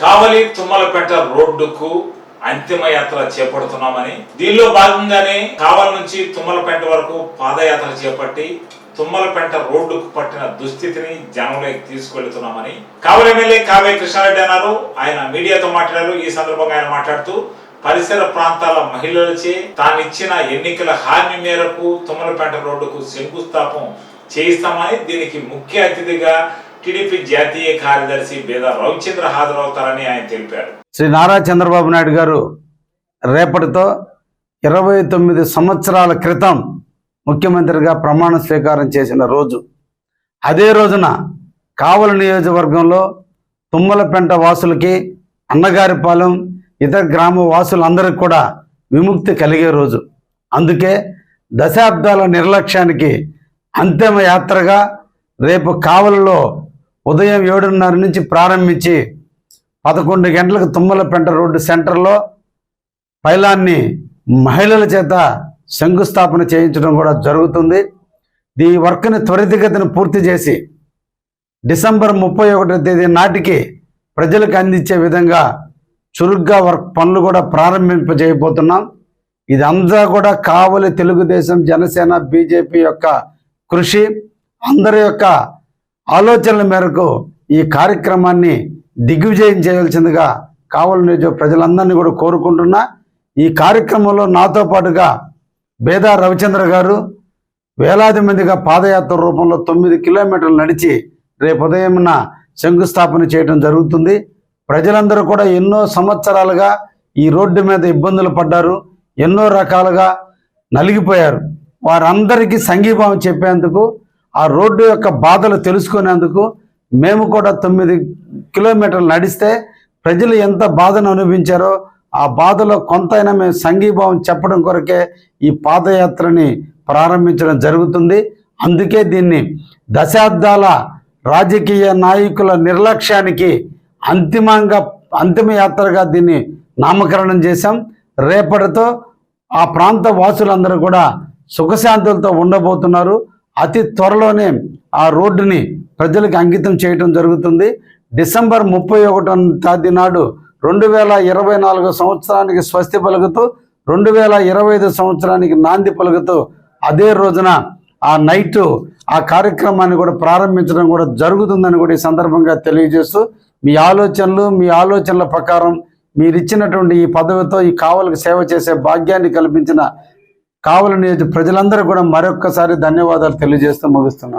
కావలి తుమ్మలపేట రోడ్డుకు అంతిమ యాత్ర చేపడుతున్నామని దీనిలో భాగంగానే కావలి నుంచి తుమ్మలపేట వరకు పాదయాత్ర చేపట్టి తుమ్మలపేట రోడ్డుకు పట్టిన దుస్థితిని జనంలోకి తీసుకెళ్తున్నామని కావలి ఎమ్మెల్యే కావ్య కృష్ణారెడ్డి అన్నారు. ఆయన మీడియాతో మాట్లాడారు. ఈ సందర్భంగా ఆయన మాట్లాడుతూ పరిసర ప్రాంతాల మహిళలచే తానిచ్చిన ఎన్నికల హామీ మేరకు తుమ్మలపేట రోడ్డుకు శంకుస్థాపం చేయిస్తామని దీనికి ముఖ్య అతిథిగా టీడీపీ జాతీయ కార్యదర్శి బేద రవిచంద్ర హాజరవుతారని ఆయన తెలిపారు. శ్రీ నారా చంద్రబాబు నాయుడు గారు రేపటితో ఇరవై తొమ్మిది సంవత్సరాల క్రితం ముఖ్యమంత్రిగా ప్రమాణ స్వీకారం చేసిన రోజు. అదే రోజున కావల నియోజకవర్గంలో తుమ్మలపెంట వాసులకి అన్నగారిపాలెం ఇతర గ్రామ వాసులందరికీ కూడా విముక్తి కలిగే రోజు. అందుకే దశాబ్దాల నిర్లక్ష్యానికి అంతిమ యాత్రగా రేపు కావలలో ఉదయం ఏడున్నర నుంచి ప్రారంభించి పదకొండు గంటలకు తుమ్మలపెంట రోడ్డు సెంటర్లో పైలాన్ని మహిళల చేత శంకుస్థాపన చేయించడం కూడా జరుగుతుంది. ఈ వర్క్ని త్వరితగతిని పూర్తి చేసి డిసెంబర్ ముప్పై ఒకటో తేదీ నాటికి ప్రజలకు అందించే విధంగా చురుగ్గా వర్క్ పనులు కూడా ప్రారంభింపజేయబోతున్నాం. ఇదంతా కూడా కావలి తెలుగుదేశం జనసేన బీజేపీ యొక్క కృషి. అందరి యొక్క ఆలోచనల మేరకు ఈ కార్యక్రమాన్ని దిగ్విజయం చేయాల్సిందిగా కావలి నియోజక ప్రజలందరినీ కూడా కోరుకుంటున్నా. ఈ కార్యక్రమంలో నాతో పాటుగా బేదా రవిచంద్ర గారు వేలాది మందిగా పాదయాత్ర రూపంలో తొమ్మిది కిలోమీటర్లు నడిచి రేపు ఉదయంన శంకుస్థాపన చేయడం జరుగుతుంది. ప్రజలందరూ కూడా ఎన్నో సంవత్సరాలుగా ఈ రోడ్డు మీద ఇబ్బందులు పడ్డారు. ఎన్నో రకాలుగా నలిగిపోయారు. వారందరికీ సంఘీభావం చెప్పేందుకు ఆ రోడ్డు యొక్క బాధలు తెలుసుకునేందుకు మేము కూడా తొమ్మిది కిలోమీటర్లు నడిస్తే ప్రజలు ఎంత బాధను అనుభవించారో ఆ బాధలో కొంతైనా మేము సంఘీభావం చెప్పడం కొరకే ఈ పాదయాత్రని ప్రారంభించడం జరుగుతుంది. అందుకే దీన్ని దశాబ్దాల రాజకీయ నాయకుల నిర్లక్ష్యానికి అంతిమంగా అంతిమ యాత్రగా దీన్ని నామకరణం చేశాం. రేపటితో ఆ ప్రాంత వాసులందరూ కూడా సుఖశాంతులతో ఉండబోతున్నారు. అతి త్వరలోనే ఆ రోడ్డుని ప్రజలకు అంకితం చేయడం జరుగుతుంది. డిసెంబర్ ముప్పై ఒకటో తేదీ నాడు రెండు వేల ఇరవై నాలుగు సంవత్సరానికి స్వస్తి పలుకుతూ రెండు వేల ఇరవై ఐదు సంవత్సరానికి నాంది పలుకుతూ అదే రోజున ఆ నైట్ ఆ కార్యక్రమాన్ని కూడా ప్రారంభించడం కూడా జరుగుతుందని కూడా ఈ సందర్భంగా తెలియజేస్తూ మీ ఆలోచనలు మీ ఆలోచనల ప్రకారం మీరు ఇచ్చినటువంటి ఈ పదవితో ఈ కావలకు సేవ చేసే భాగ్యాన్ని కల్పించిన కావలి నియోజక ప్రజలందరూ కూడా మరొక్కసారి ధన్యవాదాలు తెలియజేస్తూ ముగిస్తున్నాను.